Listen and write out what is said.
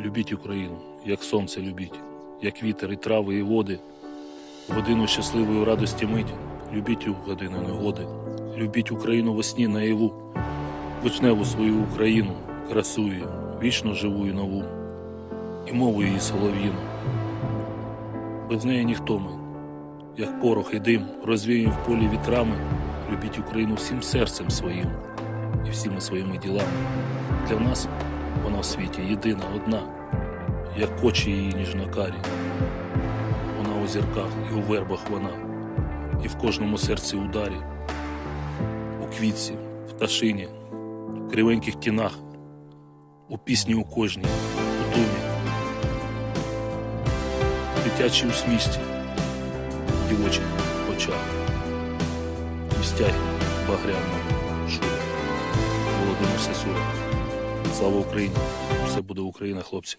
Любіть Україну, як сонце любіть, як вітер і трави, і води. Годину щасливої радості мить, любіть у годину негоди. Любіть Україну весні наяву, вишневу свою Україну, красу її, вічно живу і нову, і мову її солов'їну. Без неї ніхто ми, як порох і дим, розвіємо в полі вітрами, любіть Україну всім серцем своїм і всіми своїми ділами. Для нас вона в світі єдина, одна, як очі її ніжнокарі. Вона у зірках і у вербах вона, і в кожному серці ударі, у квітці, в пташині, в кривеньких тінах, у пісні у кожній, у думі, дитячій усмішці, в дівочих очах, і в стягі багряного шуру. Володимир Сасура. Слава Україні! Все буде Україна, хлопці!